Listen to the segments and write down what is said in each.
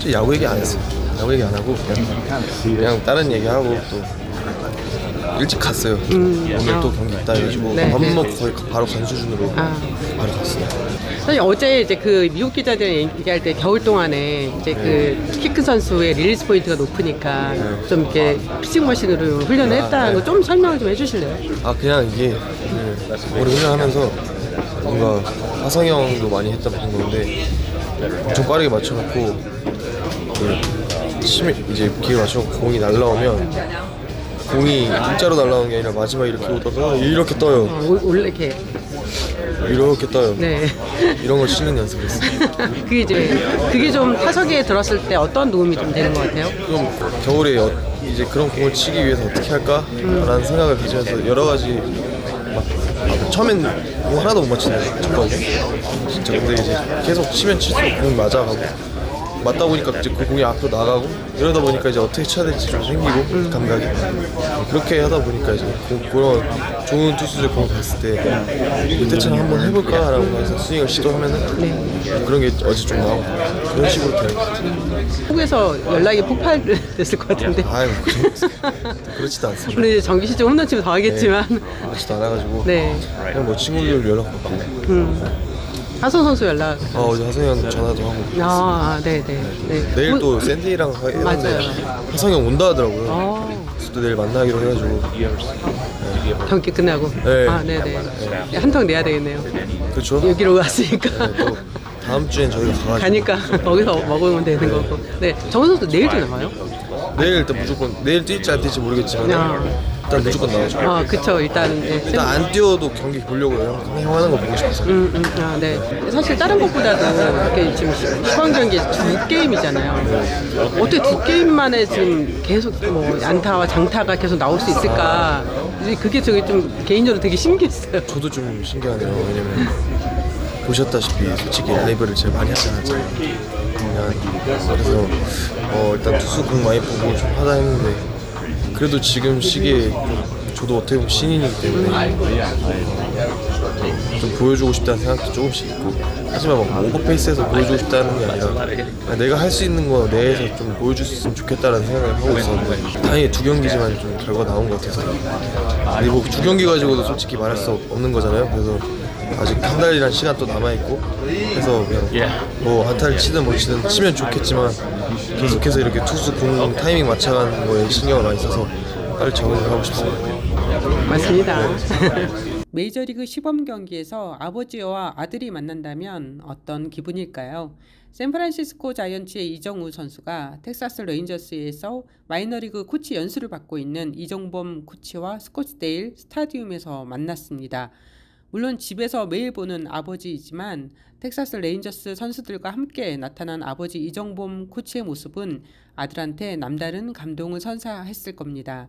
저 야구 얘기 안 했어요. 야구 얘기 안 하고 그냥, 그냥 다른 얘기하고 또 일찍 갔어요. 오늘 또 경기 있다 해가지고 음. 네, 밥 네. 먹고 거의 바로 간 수준으로 아. 바로 갔어요. 사실 어제 이제 그 미국 기자들 얘기할 때 겨울 동안에 이제 그 키크 선수의 릴리스 포인트가 높으니까 좀 이렇게 피칭 머신으로 훈련을 했다는 거좀 설명을 좀 해주실래요? 아 그냥 이게 그 오래 훈련하면서 뭔가 화성이 형도 많이 했던 건데 엄청 빠르게 맞춰놓고 그 심해 이제 기회 맞춰놓고 공이 날라오면 공이 일자로 날라오는 게 아니라 마지막 이렇게 오다가 이렇게 떠요. 어, 올- 원래 이렇게 이렇게 떠요. 네. 이런 걸 치는 연습을 했어요. 그게 이제 그게 좀 타석에 들었을 때 어떤 도움이 좀 되는 것 같아요? 좀 겨울에 어- 이제 그런 공을 치기 위해서 어떻게 할까라는 생각을 가지면서 여러 가지 막 아, 처음엔 공 하나도 못 맞추는 쳤거든요. 진짜 근데 이제 계속 치면 칠수록 공이 맞아가고 맞다 보니까 이제 그 공이 앞으로 나가고 이러다 보니까 이제 어떻게 쳐야 될지 좀 생기고 감각이 그렇게 하다 보니까 이제 그, 그런 좋은 투수들 공을 봤을 때 이때처럼 한번 해볼까라고 해서 스윙을 시도하면은 그런 게 어제 좀 나오고 그런 식으로 되는 것 같아요. 한국에서 연락이 폭발됐을 것 같은데. 아유 그런- 그렇지도 않습니다. 물론 이제 정기 시즌 홈런 치면 더 하겠지만. 그렇지도 않아가지고 네. 그냥 뭐 친구들 연락 받고 음. 하선 선수 연락. 어 어제 하성이 형 전화도 하고 아, 네, 네. 네. 내일 뭐- 또 샌디랑 했는데 맞아요. 하성이 형 온다 하더라고요 어, 그래서 또 내일 만나기로 해가지고 경기 끝나고. 네. 아, 네, 네. 한통 내야 되겠네요. 그렇죠 여기로 왔으니까. 네, 또 다음 주엔 저희가 가가지고 가니까 거기서 먹으면 되는 거고. 네. 정은 선수 내일도 나와요? 내일 일단 무조건 내일 뛸지 안 뛸지 모르겠지만 야. 일단 무조건 나오죠 아, 그쵸. 일단. 네. 일단 안 뛰어도 경기 보려고요 형, 형 하는 거 보고 싶어서 음, 음, 아, 네. 사실 다른 것보다도 이렇게 지금 시범 경기 두 게임이잖아요. 어떻게 두 게임만에 지금 계속 뭐 안타와 장타가 계속 나올 수 있을까? 이제 그게 저기 좀 개인적으로 되게 신기했어요. 저도 좀 신기하네요. 왜냐면 보셨다시피 솔직히 라이브를 제일 많이 하잖아요. 그냥 그래서 어, 일단 투수 공 많이 보고 좀 하다 했는데 그래도 지금 시기에 저도 어떻게 보면 신인이기 때문에 좀 보여주고 싶다는 생각도 조금씩 있고. 하지만 막 오버페이스에서 보여주고 싶다는 게 아니라 내가 할 수 있는 거 내에서 좀 있으면 좋겠다라는 생각을 하고 있었는데 다행히 두 경기지만 좀 결과 나온 것 같아서. 근데 뭐두 경기 가지고도 솔직히 말할 수 없- 없는 거잖아요. 그래서 아직 한 달이란 시간 또 남아 있고 그래서 그냥 뭐 안타를 치든 못 치든 치면 좋겠지만 계속해서 이렇게 투수 공 타이밍 맞춰가는 거에 신경을 많이 써서 빨리 적응을 하고 싶습니다 맞습니다. 메이저리그 시범 경기에서 아버지와 아들이 만난다면 어떤 기분일까요? 샌프란시스코 자이언츠의 이정우 선수가 텍사스 레인저스에서 마이너리그 코치 연수를 받고 있는 이정범 코치와 스코츠데일 스타디움에서 만났습니다. 물론 집에서 매일 보는 아버지이지만 텍사스 레인저스 선수들과 함께 나타난 아버지 이정범 코치의 모습은 아들한테 남다른 감동을 선사했을 겁니다.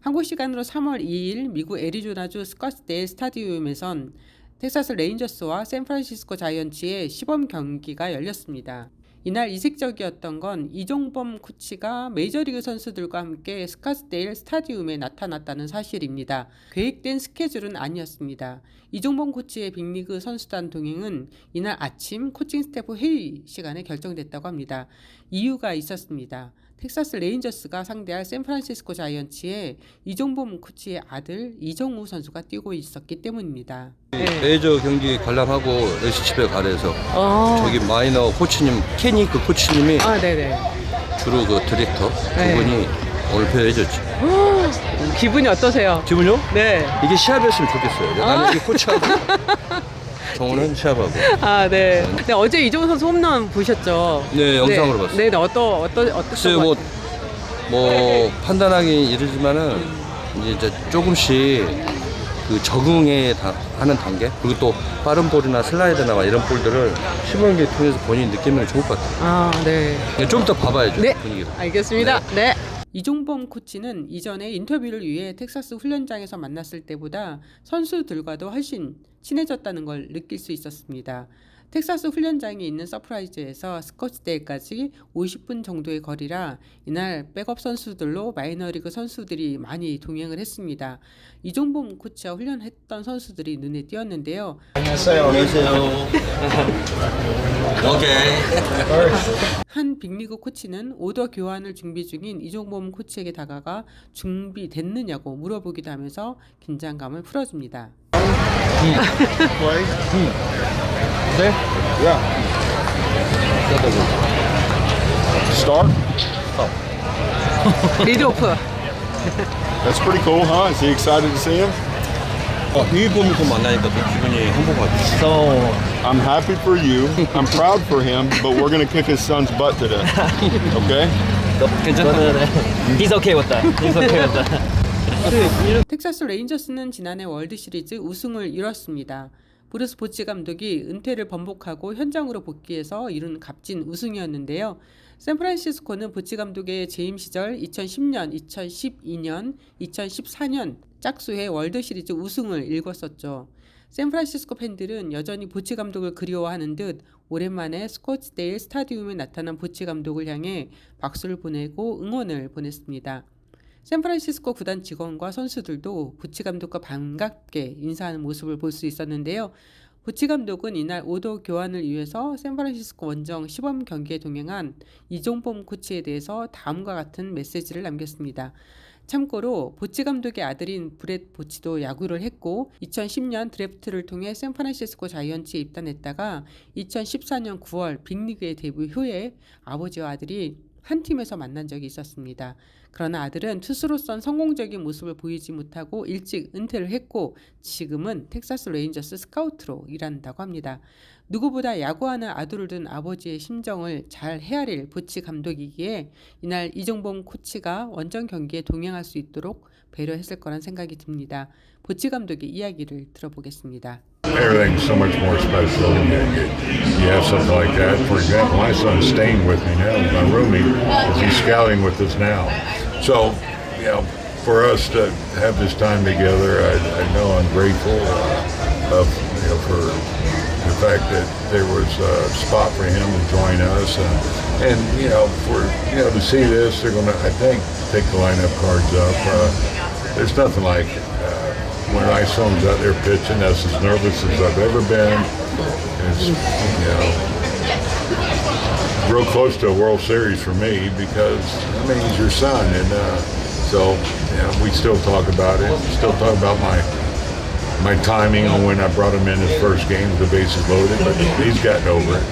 한국 시간으로 3월 2일 미국 애리조나주 스커스데일 스타디움에선 텍사스 레인저스와 샌프란시스코 자이언츠의 시범 경기가 열렸습니다. 이날 이색적이었던 건 이종범 코치가 메이저리그 선수들과 함께 스카스데일 스타디움에 나타났다는 사실입니다. 계획된 스케줄은 아니었습니다. 이종범 코치의 빅리그 선수단 동행은 이날 아침 코칭 스태프 회의 시간에 결정됐다고 합니다. 이유가 있었습니다. 텍사스 레인저스가 상대할 샌프란시스코 자이언츠에 이종범 코치의 아들 이정우 선수가 뛰고 있었기 때문입니다. 메이저 경기 관람하고 레시 집에 가래서 어. 저기 마이너 코치님 케니 그 코치님이 아, 네네. 주로 그 디렉터 네. 그분이 오늘 배워줬지 기분이 어떠세요? 기분요? 네. 이게 시합이었으면 좋겠어요 아. 나는 이게 코치하고 정우는 시합하고 아, 네. 네, 어제 이종우 선수 홈런 보셨죠? 네, 영상으로 네. 봤어요. 네, 네, 어떠, 어떠, 어떠, 글쎄요 뭐, 뭐 판단하기 이르지만은 이제, 이제 조금씩 그 적응에 다- 하는 단계 그리고 또 빠른 볼이나 슬라이드나 막 이런 볼들을 시범 경기 통해서 본인이 느끼면 좋을 것 같아요 아, 네. 좀 더 봐봐야죠 네, 분위기를 알겠습니다. 네. 이종범 코치는 이전에 인터뷰를 위해 텍사스 훈련장에서 만났을 때보다 선수들과도 훨씬 친해졌다는 걸 느낄 수 있었습니다. 텍사스 훈련장이 있는 서프라이즈에서 스코츠데일까지 50분 정도의 거리라 이날 백업 선수들로 마이너리그 선수들이 많이 동행을 했습니다. 이종범 코치와 훈련했던 선수들이 눈에 띄었는데요. 한 빅리그 코치는 오더 교환을 준비 중인 이종범 코치에게 다가가 준비됐느냐고 물어보기도 하면서 긴장감을 풀어줍니다. Start? 리드오프 That's pretty cool, huh? Is he excited to see him? 어, 유니폼을 만나니까 또 기분이 행복하죠. So I'm happy for you. I'm proud for him, but we're going to kick his son's butt today. Okay? 괜찮다. He's okay with that. He's okay with that. 텍사스 레인저스는 지난해 월드 시리즈 우승을 이뤘습니다. 브루스 보치 감독이 은퇴를 번복하고 현장으로 복귀해서 이룬 값진 우승이었는데요. 샌프란시스코는 보치 감독의 재임 시절 2010년, 2012년, 2014년 짝수의 월드 시리즈 우승을 일궜었죠. 샌프란시스코 팬들은 여전히 보치 감독을 그리워하는 듯 오랜만에 스코츠데일 스타디움에 나타난 보치 감독을 향해 박수를 보내고 응원을 보냈습니다. 샌프란시스코 구단 직원과 선수들도 부치 감독과 반갑게 인사하는 모습을 볼 수 있었는데요. 부치 감독은 이날 오도 교환을 위해서 샌프란시스코 원정 시범 경기에 동행한 이종범 코치에 대해서 다음과 같은 메시지를 남겼습니다. 참고로 보치 감독의 아들인 브렛 보치도 야구를 했고 2010년 드래프트를 통해 샌프란시스코 자이언츠에 입단했다가 2014년 9월 빅리그에 데뷔 후에 아버지와 아들이 한 팀에서 만난 적이 있었습니다. 그러나 아들은 투수로선 성공적인 모습을 보이지 못하고 일찍 은퇴를 했고 지금은 텍사스 레인저스 스카우트로 일한다고 합니다. 누구보다 야구하는 아들을 둔 아버지의 심정을 잘 헤아릴 부치 감독이기에 이날 이종범 코치가 원정 경기에 동행할 수 있도록 배려했을 거란 생각이 듭니다. 부치 감독의 이야기를 들어보겠습니다. Everything's so much more special when you, you, have something like that. For example, my son's staying with me now. My roomie is he's scouting with us now. So, you know, for us to have this time together, I, I know I'm grateful uh, of you know for the fact that there was a spot for him to join us, and and you know for you know to see this, they're gonna I think take the lineup cards up. Uh, there's nothing like it Uh, when Isome's out there pitching, that's as nervous as I've ever been. It's, you know, real close to a World Series for me because, I mean, he's your son. And uh, so, you know, we still talk about it. Still talk about my my timing on when I brought him in his first game with the bases loaded, but he's gotten over it.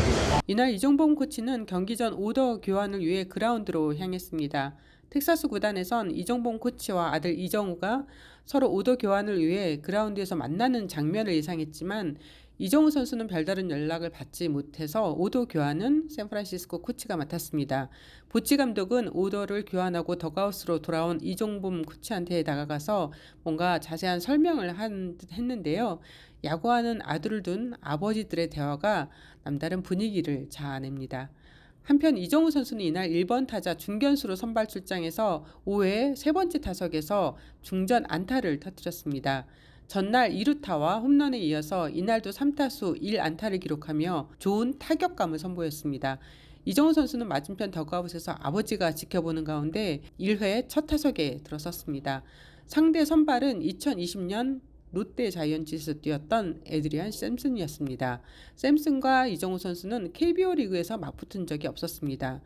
이날 이종범 코치는 경기 전 오더 교환을 위해 그라운드로 향했습니다. 텍사스 구단에선 이종범 코치와 아들 이정우가 서로 오더 교환을 위해 그라운드에서 만나는 장면을 예상했지만 이정우 선수는 별다른 연락을 받지 못해서 오더 교환은 샌프란시스코 코치가 맡았습니다. 보치 감독은 오더를 교환하고 더가우스로 돌아온 이종범 코치한테 다가가서 뭔가 자세한 설명을 한 듯 했는데요. 야구하는 아들을 둔 아버지들의 대화가 남다른 분위기를 자아냅니다. 한편 이정우 선수는 이날 1번 타자 중견수로 선발 출장해서 5회 세 번째 타석에서 중전 안타를 터뜨렸습니다. 전날 2루타와 홈런에 이어서 이날도 3타수 1안타를 기록하며 좋은 타격감을 선보였습니다. 이정우 선수는 맞은편 더그아웃에서 아버지가 지켜보는 가운데 1회 첫 타석에 들어섰습니다. 상대 선발은 2020년 롯데 자이언츠에서 뛰었던 에드리안 샘슨이었습니다. 샘슨과 이정우 선수는 KBO 리그에서 맞붙은 적이 없었습니다.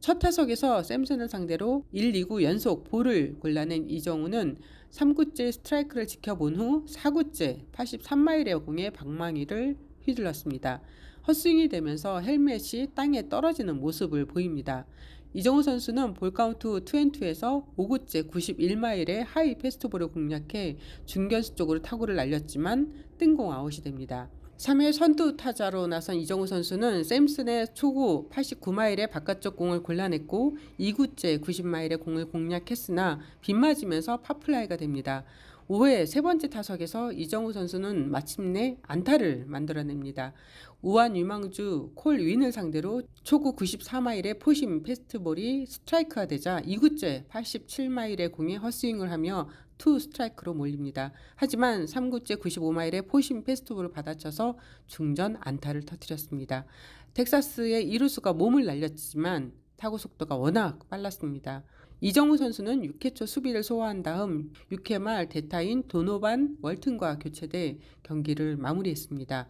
첫 타석에서 샘슨을 상대로 1, 2구 연속 볼을 골라낸 이정우는 3구째 스트라이크를 지켜본 후 4구째 83마일의 공에 방망이를 휘둘렀습니다. 헛스윙이 되면서 헬멧이 땅에 떨어지는 모습을 보입니다. 이정우 선수는 볼카운트 투앤투에서 5구째 91마일의 하이 패스트볼을 공략해 중견수 쪽으로 타구를 날렸지만 뜬공 아웃이 됩니다. 3회 선두 타자로 나선 이정우 선수는 샘슨의 초구 89마일의 바깥쪽 공을 골라냈고 2구째 90마일의 공을 공략했으나 빗맞으면서 파플라이가 됩니다. 5회 세 번째 타석에서 이정우 선수는 마침내 안타를 만들어냅니다. 우한 유망주 콜 윈을 상대로 초구 94마일의 포심 패스트볼이 스트라이크가 되자 2구째 87마일의 공에 헛스윙을 하며 투 스트라이크로 몰립니다. 하지만 3구째 95마일의 포심 패스트볼을 받아쳐서 중전 안타를 터뜨렸습니다. 텍사스의 이루수가 몸을 날렸지만 타구 속도가 워낙 빨랐습니다. 이정우 선수는 6회 초 수비를 소화한 다음 6회 말 대타인 도노반 월튼과 교체돼 경기를 마무리했습니다.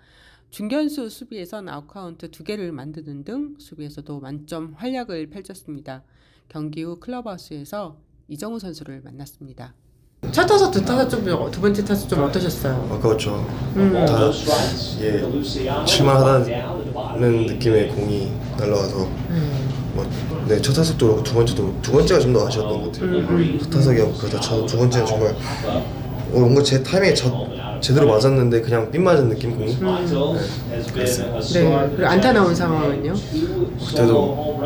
중견수 수비에선 아웃카운트 두 개를 만드는 등 수비에서도 만점 활약을 펼쳤습니다. 경기 후 클럽하우스에서 이정우 선수를 만났습니다. 첫 타석 두 타석 좀 두 번째 타석 좀 어떠셨어요? 아까웠죠. 다 이게 칠만하다는 느낌의 공이 날라와서 뭐, 네, 첫 타석도 그렇고 두 번째도 두 번째가 좀 더 아쉬웠던 것 같아요. 첫 타석이었고 그러다 저, 두 번째는 정말 어, 뭔가 제 타이밍에 저, 제대로 맞았는데 그냥 삔 맞은 느낌 공이 네. 그리고 안타 나온 상황은요? 그때도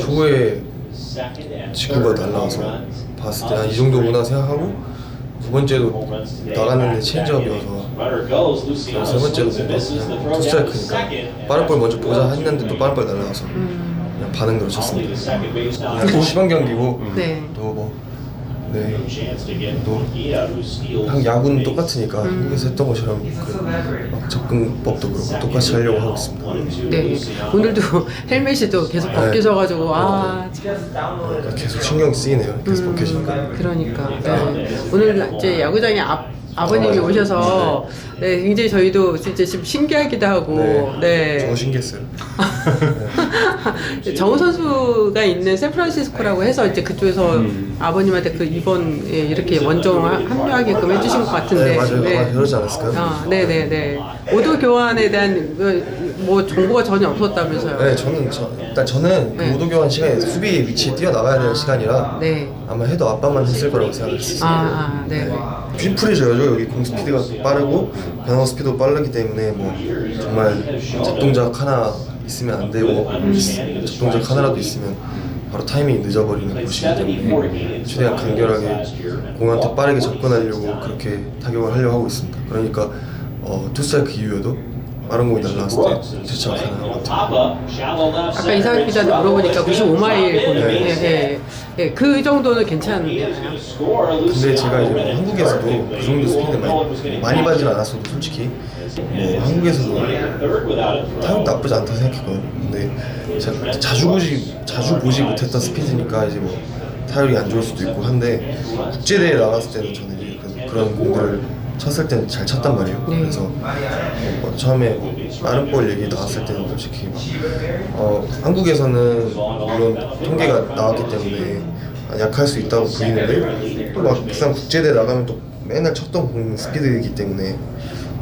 초구에 지구가 날라와서 봤을 때 아, 이 정도구나 생각하고 두 번째도 나갔는데 체인지업이어서 세 번째도 뭔가 그냥 투 스트라이크니까 빠른 볼 먼저 보자 했는데 또 빠른 볼 날라와서 그냥 반응으로 쳤습니다. 그냥 시범 경기고 네. 또 뭐 네. 또한 야구는 똑같으니까 한국에서 했던 것처럼 그막 접근법도 그렇고 똑같이 하려고 하고 있습니다. 네. 오늘도 헬멧이도 계속 벗겨져가지고 아 그러니까 계속 신경 쓰이네요. 계속 벗겨지니까. 그러니까 네. 오늘 이제 야구장에 앞 아버님이 오셔서 네, 굉장히 저희도 진짜 좀 신기하기도 하고 네. 저도 신기했어요. 정우 선수가 있는 샌프란시스코라고 해서 이제 그쪽에서 아버님한테 그 이번 예, 이렇게 원정 하- 합류하게끔 해주신 것 같은데. 네, 맞아요. 아마 그러지 않았을까요? 아, 네네네. 오도 교환에 대한 그 뭐 정보가 전혀 없었다면서요. 네, 저는 저, 일단 저는 그 네. 오도 교환 시간에 수비 위치에 뛰어 나가야 되는 시간이라 네. 아마 해도 아빠만 했을 거라고 생각했어요. 아, 아, 네. 쥐풀이져야죠. 여기 공 스피드가 빠르고 변화 스피드도 빠르기 때문에 뭐 정말 잡동작 하나 있으면 안 되고 잡동작 하나라도 있으면 바로 타이밍이 늦어버리는 곳이기 때문에 최대한 간결하게 공한테 빠르게 접근하려고 그렇게 타격을 하려고 하고 있습니다. 그러니까 어, 투스트라이크 이후에도 빠른 공이 날라왔을 때 가능한 것 같아요. 아까 이상한 기자한테 물어보니까 95마일 공. 예, 예. 예, 그 정도는 괜찮은데요. 근데 제가 이제 뭐 한국에서도 그 정도 스피드 많이, 많이 받진 않았어도 솔직히 뭐 한국에서도 타격 나쁘지 않다 생각했거든요. 근데 제가 자주 보지 자주 보지 못했던 스피드니까 이제 뭐 타격이 안 좋을 수도 있고 한데 국제 대회 나갔을 때는 저는 이제 그- 그런 공들을 쳤을 때는 잘 쳤단 말이에요. 그래서 뭐 처음에 뭐 빠른 볼 얘기 나왔을 때는 솔직히 막 어, 한국에서는 물론 통계가 나왔기 때문에 약할 수 있다고 보이는데 또 막상 국제대 나가면 또 맨날 쳤던 공 스피드이기 때문에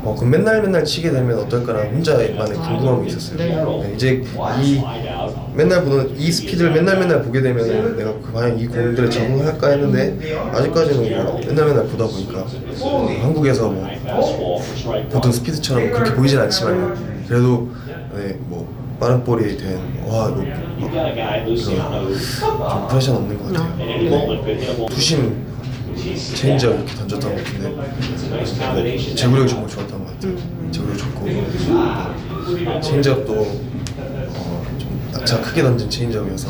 어, 그럼 맨날 맨날 치게 되면 어떨까라는 혼자만의 궁금함이 있었어요. 네, 이제 이 맨날 보는 이 스피드를 맨날 맨날 보게 되면 내가 그 과연 이 공들에 적응할까 했는데 아직까지는 뭐 맨날 맨날 보다 보니까 어, 한국에서 뭐 보통 스피드처럼 그렇게 보이진 않지만 그래도 네, 뭐 빠른 볼이 된 와 이거 막 그런 좀 프레셔 없는 것 같아요. 뭐 투심 체인지업 이렇게 던졌던 것 같은데 뭐 제구력이 정말 좋았던 것 같아요. 제구력 좋고 뭐 체인지업도 어, 좀 낙차 크게 던진 체인지업이어서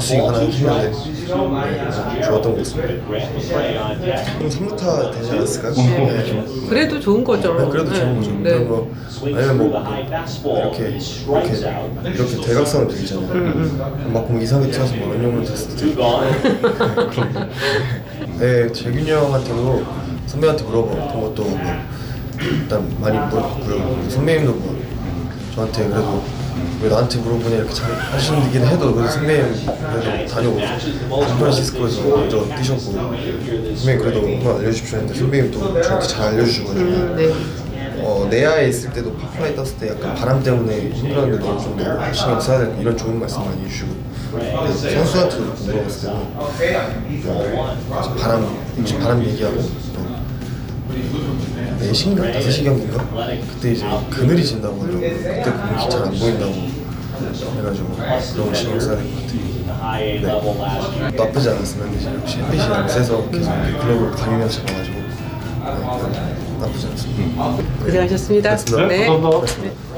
스윙 하나 했는데 네, 좋았던 것 같습니다. 그럼 3루타 되지 않았을까요? 네. 그래도 좋은 거죠. 네, 그래도 네. 좋은 거죠. 네. 그런 거 아니면 뭐 이렇게 이렇게 이렇게 대각선으로 돼 있잖아요. 막 공이 이상하게 튀어서 뭐 됐을 때도 있고. 네, 재균이 형한테도 선배한테 물어봤던 것도 뭐 일단 많이 물어봤고요. 선배님도 뭐 저한테 그래도 왜 나한테 물어보냐 이렇게 잘 하시긴 해도 그래도 선배님 그래도 다녀오고 샌프란시스코에서 먼저 뛰셨고 선배님 그래도 한번 알려주십시오 했는데 선배님 또 저한테 잘 알려주셔가지고 음, 네. 어, 내야에 있을 때도 파플라이 떴을 때 약간 바람 때문에 힘들었는데 너무 좀더 신경 써야 될 이런 좋은 말씀 많이 해주시고 선수한테도 물어봤을 때는 어, 바람 혹시 바람 얘기하고 또 4시인가? 5시 경기인가? 그때 이제 그늘이 진다고 하더라고요 그때 공이 잘 안 보인다고 해가지고 거 신경 써야 될 것 같아요 네. 나쁘지 않았으면 역시 햇빛이 너무 세서 계속 글러브를 가리면서 잡아가지고 네, 나쁘지 않았습니다 고생하셨습니다. 고맙습니다. 네.